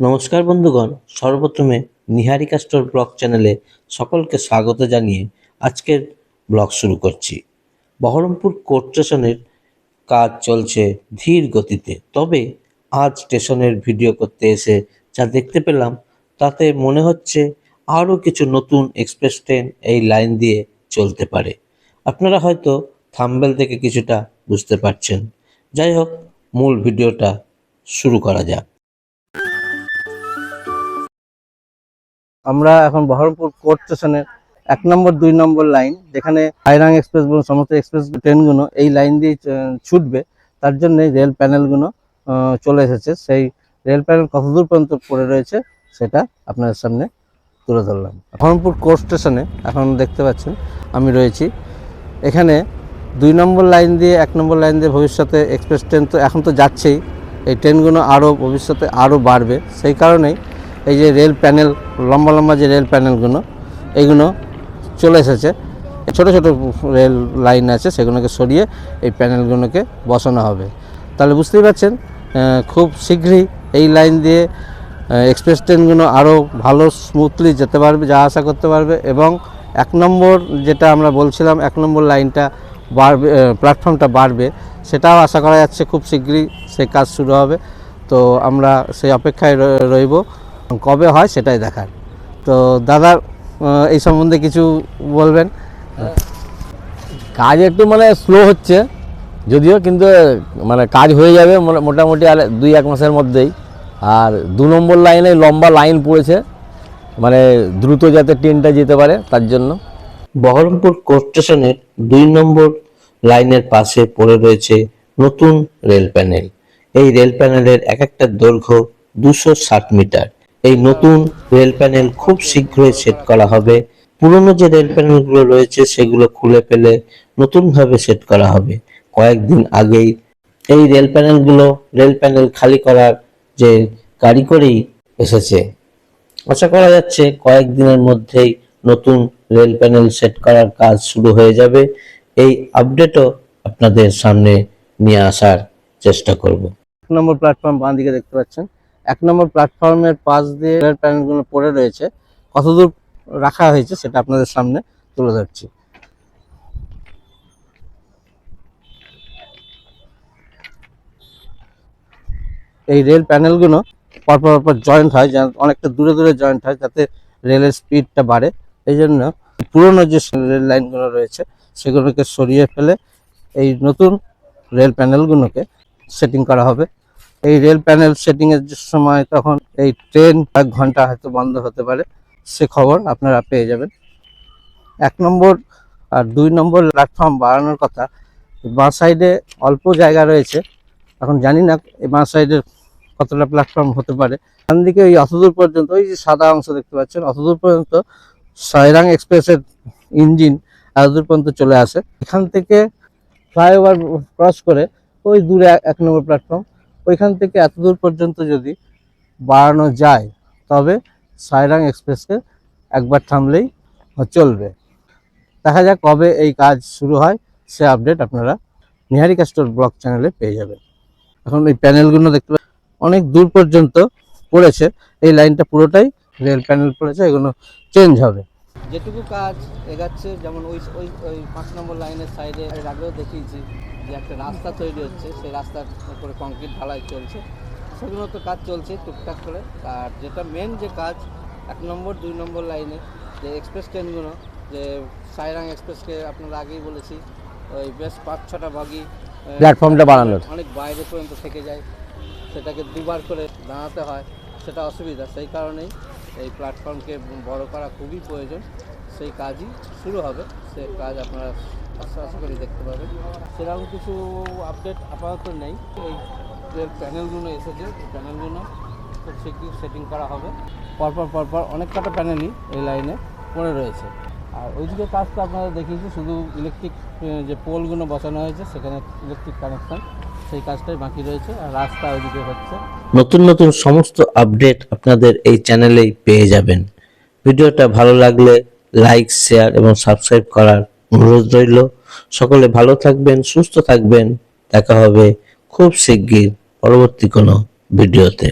নমস্কার বন্ধুগণ, সর্বপ্রথমে নিহারিকা স্টোর ব্লগ চ্যানেলে সকলকে স্বাগত জানিয়ে আজকের ব্লগ শুরু করছি। বহরমপুর কোর্ট স্টেশনের কাজ চলছে ধীর গতিতে, তবে আজ স্টেশনের ভিডিও করতে এসে যা দেখতে পেলাম, তাতে মনে হচ্ছে আরও কিছু নতুন এক্সপ্রেস ট্রেন এই লাইন দিয়ে চলতে পারে। আপনারা হয়তো থাম্বেল থেকে কিছুটা বুঝতে পারছেন। যাই হোক, মূল ভিডিওটা শুরু করা যাক। আমরা এখন বহরমপুর কোর্ট স্টেশনের এক নম্বর, দুই নম্বর লাইন, যেখানে হাইরাং এক্সপ্রেস বলুন সমস্ত এক্সপ্রেস ট্রেনগুলো এই লাইন দিয়ে ছুটবে। তার জন্য রেল প্যানেলগুলো চলে এসেছে। সেই রেল প্যানেল কতদূর পর্যন্ত পড়ে রয়েছে, সেটা আপনাদের সামনে তুলে ধরলাম। বহরমপুর কোর্ট স্টেশনে এখন দেখতে পাচ্ছেন, আমি রয়েছি। এখানে দুই নম্বর লাইন দিয়ে, এক নম্বর লাইন দিয়ে ভবিষ্যতে এক্সপ্রেস ট্রেন তো এখন তো যাচ্ছেই। এই ট্রেনগুলো আরও, ভবিষ্যতে আরও বাড়বে। সেই কারণেই এই যে রেল প্যানেল লম্বা লম্বা যে রেল প্যানেলগুলো এইগুলো চলে এসেছে। ছোট ছোট রেল লাইন আছে, সেগুলোকে সরিয়ে এই প্যানেলগুলোকে বসানো হবে। তাহলে বুঝতেই পারছেন খুব শীঘ্রই এই লাইন দিয়ে এক্সপ্রেস ট্রেনগুলো আরও ভালো স্মুথলি যেতে পারবে, যা আশা করতে পারবে, এবং এক নম্বর যেটা আমরা বলছিলাম, এক নম্বর লাইনটা বাড়বে প্ল্যাটফর্মটা বাড়বে, সেটাও আশা করা যাচ্ছে খুব শীঘ্রই সেই কাজ শুরু হবে। তো আমরা সেই অপেক্ষায় রইব। কবে হয় সেটাই দেখার। তো দাদার আহ, এই সম্বন্ধে কিছু বলবেন? কাজ একটু মানে স্লো হচ্ছে যদিও কিন্তু মানে কাজ হয়ে যাবে মোটামুটি আর দুই এক মাসের মধ্যেই। আর দু নম্বর লাইনে লম্বা লাইন পড়েছে মানে দ্রুত যাতে ট্রেনটা যেতে পারে তার জন্য। বহরমপুর কোর্ট স্টেশনের দুই নম্বর লাইনের পাশে পড়ে রয়েছে নতুন রেল প্যানেল। এই রেল প্যানেলের এক একটা দৈর্ঘ্য দুশো ষাট মিটার। এই নতুন রেল প্যানেল খুব শীঘ্রই সেট করা হবে। পুরনো যে রেল প্যানেলগুলো রয়েছে, সেগুলো খুলে ফেলে নতুনভাবে সেট করা হবে। কয়েকদিন আগেই এই রেল প্যানেলগুলো রেল প্যানেল খালি করার যে করেই এসেছে, আশা করা যাচ্ছে কয়েকদিনের মধ্যেই নতুন রেল প্যানেল সেট করার কাজ শুরু হয়ে যাবে। এই আপডেটও আপনাদের সামনে নিয়ে আসার চেষ্টা করব। এক নম্বর প্ল্যাটফর্ম বাঁ দিকে দেখতে পাচ্ছেন। এক নম্বর প্ল্যাটফর্মের পাশ দিয়ে রেল প্যানেলগুলো পড়ে রয়েছে। কতদূর রাখা হয়েছে সেটা আপনাদের সামনে তুলে ধরছি। এই রেল প্যানেলগুলো পরপর পরপর জয়েন্ট হয়, যেন অনেকটা দূরে দূরে জয়েন্ট হয়, যাতে রেলের স্পিডটা বাড়ে। এই জন্য পুরোনো যে রেল লাইনগুলো রয়েছে, সেগুলোকে সরিয়ে ফেলে এই নতুন রেল প্যানেলগুলোকে সেটিং করা হবে। এই রেল প্যানেল সেটিং এর সময় তখন এই ট্রেন এক ঘণ্টা হয়তো বন্ধ হতে পারে, সে খবর আপনারা পেয়ে যাবেন। এক নম্বর আর দুই নম্বর প্ল্যাটফর্ম বাড়ানোর কথা, বাঁ সাইডে অল্প জায়গা রয়েছে, এখন জানি না এই বাঁ সাইডের কতটা প্ল্যাটফর্ম হতে পারে। ডান ওই অতদূর পর্যন্ত, ওই যে সাদা অংশ দেখতে পাচ্ছেন, অতদূর পর্যন্ত সাইরাং এক্সপ্রেসের ইঞ্জিন এতদূর পর্যন্ত চলে আসে। এখান থেকে ফ্লাইওভার ক্রস করে ওই দূরে এক নম্বর প্ল্যাটফর্ম ওইখান থেকে এত দূর পর্যন্ত যদি বাড়ানো যায়, তবে সাইরাং এক্সপ্রেসকে একবার থামলেই চলবে। দেখা যাক কবে এই কাজ শুরু হয়, সে আপডেট আপনারা নিহারিকা স্টোর ব্লগ চ্যানেলে পেয়ে যাবেন। এখন এই প্যানেলগুলো দেখতে অনেক দূর পর্যন্ত পড়েছে। এই লাইনটা পুরোটাই রেল প্যানেল পড়েছে, এগুলো চেঞ্জ হবে। যেটুকু কাজ এগাচ্ছে যেমন ওই ওই ওই পাঁচ নম্বর লাইনের সাইডে এর আগেও দেখিয়েছি যে একটা রাস্তা তৈরি হচ্ছে সেই রাস্তার উপরে কংক্রিট ঢালাই চলছে। সেগুলো তো কাজ চলছে টুকটাক করে। আর যেটা মেন যে কাজ এক নম্বর দুই নম্বর লাইনে যে এক্সপ্রেস ট্রেনগুলো যে সাইরাং এক্সপ্রেসকে আপনারা আগেই বলেছি ওই বেশ পাঁচ ছটা বগি প্ল্যাটফর্মটা বাড়ানোর অনেক বাইরে পর্যন্ত থেকে যায়। সেটাকে দুবার করে দাঁড়াতে হয় সেটা অসুবিধা। সেই কারণেই এই প্ল্যাটফর্মকে বড় করা খুবই প্রয়োজন। সেই কাজই শুরু হবে। সে কাজ আপনারা আশা আশা করি দেখতে পাবেন। সেরকম কিছু আপডেট আপাতত নেই। এই যে প্যানেলগুলো এসেছে প্যানেলগুলো খুব শীঘ্রই সেটিং করা হবে। পরপর পরপর অনেক কটা প্যানেলই এই লাইনে পড়ে রয়েছে। আর ওইদিকে কাজ তো আপনারা দেখিয়েছি, শুধু ইলেকট্রিক যে পোলগুলো বসানো হয়েছে, সেখানে ইলেকট্রিক কানেকশন সেই কাজটাই বাকি রয়েছে আর রাস্তা ওইদিকে হচ্ছে। নতুন নতুন সমস্ত আপডেট আপনাদের এই চ্যানেলেই পেয়ে যাবেন। ভিডিওটা ভালো লাগলে লাইক, শেয়ার এবং সাবস্ক্রাইব করার অনুরোধ রইল। সকলে ভালো থাকবেন, সুস্থ থাকবেন। দেখা হবে খুব শিগগির পরবর্তী কোনো ভিডিওতে।